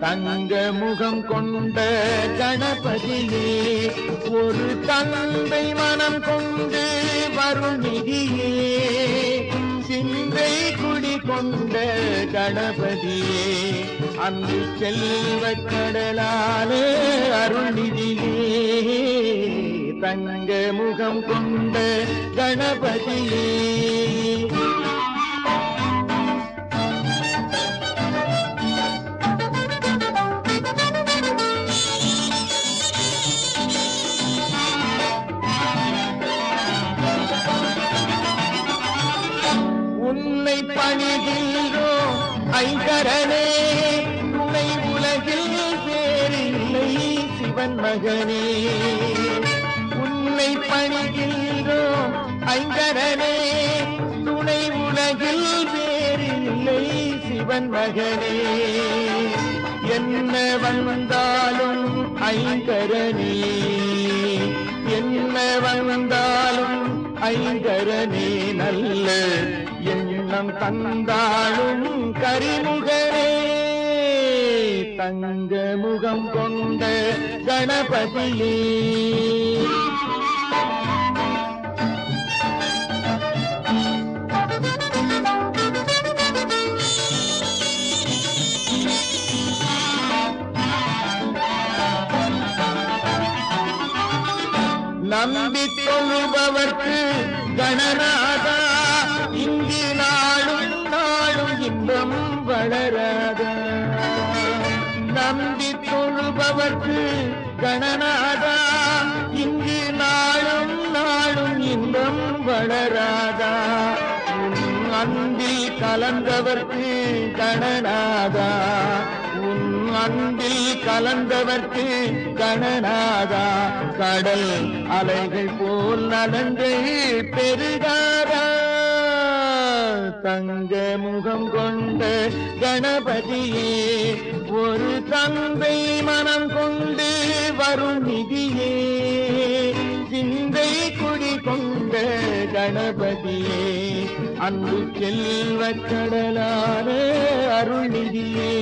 தங்க முகம் கொண்ட கணபதியே ஒரு தந்தை மனம் கொண்டு வரும் நிதியே சிந்தை குடி கொண்ட கணபதியே அன்பு செல்வ கடலாலே அருள்நிதியே தங்க முகம் கொண்ட கணபதியே. உன்னை பணிகின்றோம் ஐங்கரனே உன்னை உலகில் பேரில்லை சிவன் மகனே. உன்னை பணிகின்றோம் ஐங்கரனே துணை உலகில் பேரில்லை சிவன் மகனே. என்ன வந்தாலும் ஐங்கரனே என்ன வந்தாலும் ஐங்கரனே நல்ல எண்ணம் தந்தாளும் கரிமுகரே தங்க முகம் கொண்ட கணபதியே. நம்பி தொழுபவர்க்கு கணநாதா இங்கு நாளும் நாளும் இன்பம் வளராத. நம்பி தொழுபவர்க்கு கணநாதா இங்கு நாளும் நாளும் இன்பம் வளராதா. உன் அன்பில் கலந்தவர்க்கு கணநாதா உன் அன்பில் கலந்தவர்க்கு கணநாதா கடல் அலைகள் போல் நலங்கள் பெருகாதா. தங்க முகம் கொண்ட கணபதியே ஒரு தந்தை மனம் கொண்டு வரும் நிதியே. சிந்தை குடி கொண்ட கணபதியே அன்பு செல்வ கடலான அருள்நிதியே